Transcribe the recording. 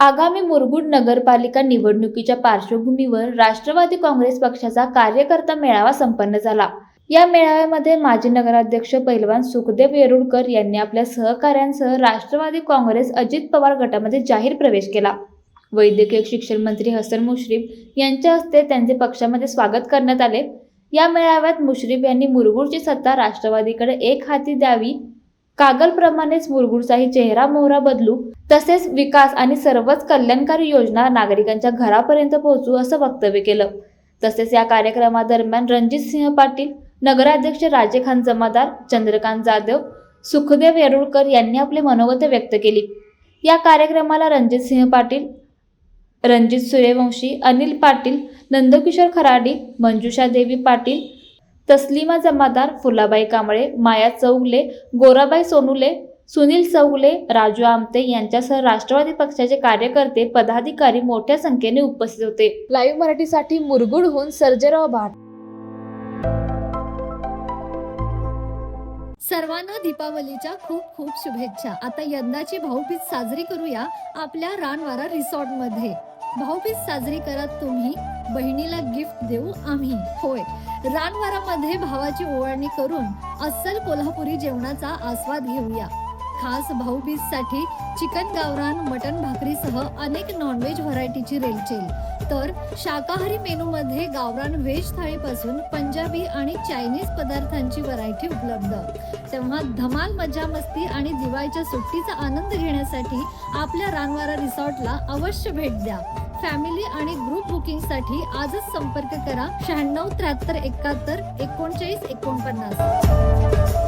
आगामी मुरगुड नगरपालिका निवडणुकीच्या पार्श्वभूमीवर राष्ट्रवादी काँग्रेस पक्षाचा कार्यकर्ता मेळावा संपन्न झाला. या मेळाव्यामध्ये माजी नगराध्यक्ष पैलवान सुखदेव येरुळकर यांनी आपल्या सहकाऱ्यांसह राष्ट्रवादी काँग्रेस अजित पवार गटामध्ये जाहीर प्रवेश केला. वैद्यकीय शिक्षण मंत्री हसन मुश्रीफ यांच्या हस्ते त्यांचे पक्षामध्ये स्वागत करण्यात आले. या मेळाव्यात मुश्रीफ यांनी मुरगुडची सत्ता राष्ट्रवादीकडे एक हाती द्यावी कागलप्रमाणेच मुरगुडचाही चेहरा मोहरा बदलू तसेच विकास आणि सर्वच कल्याणकारी योजना नागरिकांच्या घरापर्यंत पोहोचू असं वक्तव्य केलं. तसेच या कार्यक्रमादरम्यान रणजित सिंह पाटील नगराध्यक्ष राजे खान जमादार चंद्रकांत जाधव सुखदेव येरुळकर यांनी आपले मनोगत व्यक्त केली. या कार्यक्रमाला रणजित सिंह पाटील रणजित सूर्यवंशी अनिल पाटील नंदकिशोर खराडी मंजुषा देवी पाटील तस्लिमा जमादार फुलाबाई कांबळे माया चौगले गोराबाई सोनुले सुनील चौगले राजू आमते यांच्यासह राष्ट्रवादी पक्षाचे कार्यकर्ते पदाधिकारी मोठ्या संख्येने उपस्थित होते. लाईव्ह मराठीसाठी मुरगुडहून सर्जेराव भाट. सर्वांना दीपावलीच्या खूप खूप शुभेच्छा. आता यंदाची भाऊबीज साजरी करूया आपल्या रानवारा रिसॉर्टमध्ये भाऊबीज साजरी करत तुम्ही बहिणीला गिफ्ट देऊ आम्ही. होय. रानवारामध्ये भावाची ओवाळणी करून अस्सल कोल्हापुरी जेवणाचा आस्वाद घेऊया. खास भाऊबीजसाठी चिकन गावरान मटन भाकरीसह अनेक नॉनव्हेज व्हरायटीची रेलचेल. तर शाकाहारी मेनू मध्ये गावरान व्हेज थाळीपासून पंजाबी आणि चायनीज पदार्थांची व्हरायटी उपलब्ध. तेव्हा धमाल मजा मस्ती आणि दिवाळीच्या सुट्टीचा आनंद घेण्यासाठी आपल्या रानवारा रिसॉर्टला अवश्य भेट द्या. फॅमिली आणि ग्रुप बुकिंगसाठी आजच संपर्क करा शहाण्णव त्र्याहत्तर एकाहत्तर एकोणचाळीस एकोणपन्नास.